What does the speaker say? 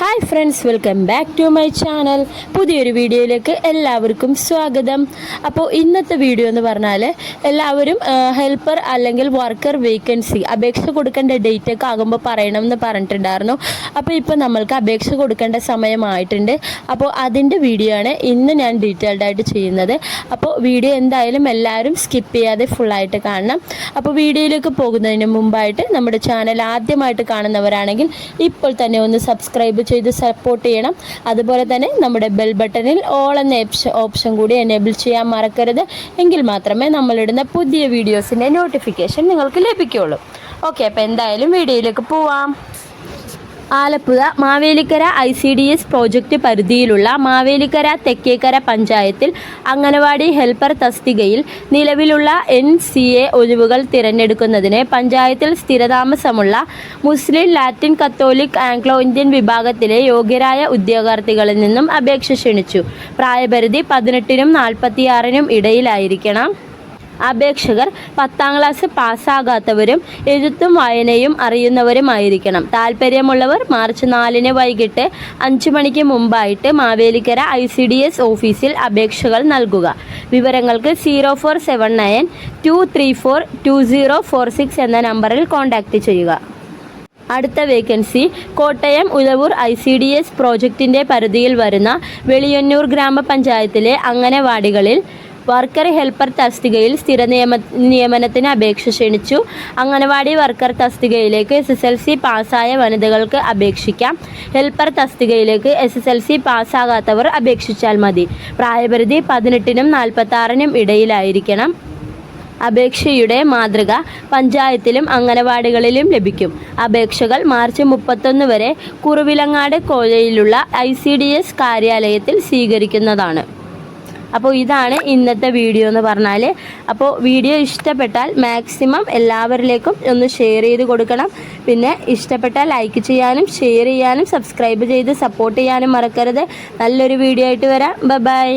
Hi friends welcome back to my channel. പുതിയൊരു വീഡിയോയിലേക്ക് എല്ലാവർക്കും സ്വാഗതം. അപ്പോൾ ഇന്നത്തെ വീഡിയോ എന്ന് പറഞ്ഞാൽ എല്ലാവരും ഹെൽപ്പർ അല്ലെങ്കിൽ വർക്കർ വേക്കൻസി അപേക്ഷ കൊടുക്കേണ്ട ഡേറ്റ് ഒക്കെ ആകുമ്പോൾ പറയണം എന്ന് പറഞ്ഞിട്ടുണ്ടായിരുന്നു. അപ്പോൾ ഇപ്പോൾ നമ്മൾക്ക് അപേക്ഷ കൊടുക്കേണ്ട സമയമായിട്ടുണ്ട് അപ്പോൾ അതിന്റെ വീഡിയോ ആണ് ഇന്ന് ഞാൻ ഡീറ്റെയിൽഡ് ആയിട്ട് ചെയ്യുന്നത്. അപ്പോൾ വീഡിയോ എന്തായാലും എല്ലാവരും സ്കിപ്പ് ചെയ്യാതെ ഫുള്ളായിട്ട് കാണണം. അപ്പോൾ വീഡിയോയിലേക്ക് പോകുന്നതിന് മുമ്പായിട്ട് നമ്മുടെ ചാനൽ ആദ്യമായിട്ട് കാണുന്നവരാണെങ്കിൽ ഇപ്പോൾ തന്നെ ഒന്ന് സബ്സ്ക്രൈബ് ചെയ്ത് സപ്പോർട്ട് ചെയ്യണം. അതുപോലെ തന്നെ നമ്മുടെ ബെൽ ബട്ടണിൽ ഓൾ എന്ന ഓപ്ഷൻ കൂടി എനേബിൾ ചെയ്യാൻ മറക്കരുത്. എങ്കിൽ മാത്രമേ നമ്മളിടുന്ന പുതിയ വീഡിയോസിന്റെ നോട്ടിഫിക്കേഷൻ നിങ്ങൾക്ക് ലഭിക്കുകയുള്ളൂ. ഓക്കെ അപ്പോൾ എന്തായാലും വീഡിയോയിലേക്ക് പോവാം. Alappuzha Mavelikkara I C D S project പരിധിയിലുള്ള മാവേലിക്കര തെക്കേക്കര പഞ്ചായത്തിൽ അംഗനവാടി ഹെൽപ്പർ തസ്തികയിൽ നിലവിലുള്ള എൻ സി എ ഒഴിവുകൾ തിരഞ്ഞെടുക്കുന്നതിന് പഞ്ചായത്തിൽ സ്ഥിരതാമസമുള്ള Muslim Latin Catholic Anglo Indian വിഭാഗത്തിലെ യോഗ്യരായ ഉദ്യോഗാർത്ഥികളിൽ നിന്നും അപേക്ഷ ക്ഷണിച്ചു. പ്രായപരിധി പതിനെട്ടിനും നാൽപ്പത്തിയാറിനും ഇടയിലായിരിക്കണം. അപേക്ഷകർ പത്താം ക്ലാസ് പാസ്സാകാത്തവരും എഴുത്തും വായനയും അറിയുന്നവരുമായിരിക്കണം. താല്പര്യമുള്ളവർ മാർച്ച് നാലിന് വൈകിട്ട് അഞ്ച് മണിക്ക് മുമ്പായിട്ട് Mavelikkara I C D S ഓഫീസിൽ അപേക്ഷകൾ നൽകുക. വിവരങ്ങൾക്ക് zero four seven nine two three four two zero four six എന്ന നമ്പറിൽ കോൺടാക്റ്റ് ചെയ്യുക. അടുത്ത vacancy Kottayam Uzhavoor I C D S പ്രോജക്റ്റിന്റെ പരിധിയിൽ വരുന്ന വെളിയന്നൂർ ഗ്രാമപഞ്ചായത്തിലെ അംഗനവാടികളിൽ വർക്കർ ഹെൽപ്പർ തസ്തികയിൽ സ്ഥിര നിയമ നിയമനത്തിന് അപേക്ഷ ക്ഷണിച്ചു. അംഗനവാടി വർക്കർ തസ്തികയിലേക്ക് എസ് എസ് എൽ സി പാസ്സായ വനിതകൾക്ക് അപേക്ഷിക്കാം. ഹെൽപ്പർ തസ്തികയിലേക്ക് എസ് എസ് എൽ സി പാസ്സാകാത്തവർ അപേക്ഷിച്ചാൽ മതി. പ്രായപരിധി പതിനെട്ടിനും നാൽപ്പത്താറിനും ഇടയിലായിരിക്കണം. അപേക്ഷയുടെ മാതൃക പഞ്ചായത്തിലും അംഗനവാടികളിലും ലഭിക്കും. അപേക്ഷകൾ മാർച്ച് മുപ്പത്തൊന്ന് വരെ കുറുവിലങ്ങാട് കോഴയിലുള്ള ഐ കാര്യാലയത്തിൽ സ്വീകരിക്കുന്നതാണ്. അപ്പോൾ ഇതാണ് ഇന്നത്തെ വീഡിയോ എന്ന് പറഞ്ഞാൽ അപ്പോൾ വീഡിയോ ഇഷ്ടപ്പെട്ടാൽ മാക്സിമം എല്ലാവരിലേക്കും ഒന്ന് ഷെയർ ചെയ്ത് കൊടുക്കണം. പിന്നെ ഇഷ്ടപ്പെട്ടാൽ ലൈക്ക് ചെയ്യാനും ഷെയർ ചെയ്യാനും സബ്സ്ക്രൈബ് ചെയ്ത് സപ്പോർട്ട് ചെയ്യാനും മറക്കരുത്. നല്ലൊരു വീഡിയോ ആയിട്ട് വരാം. ബൈ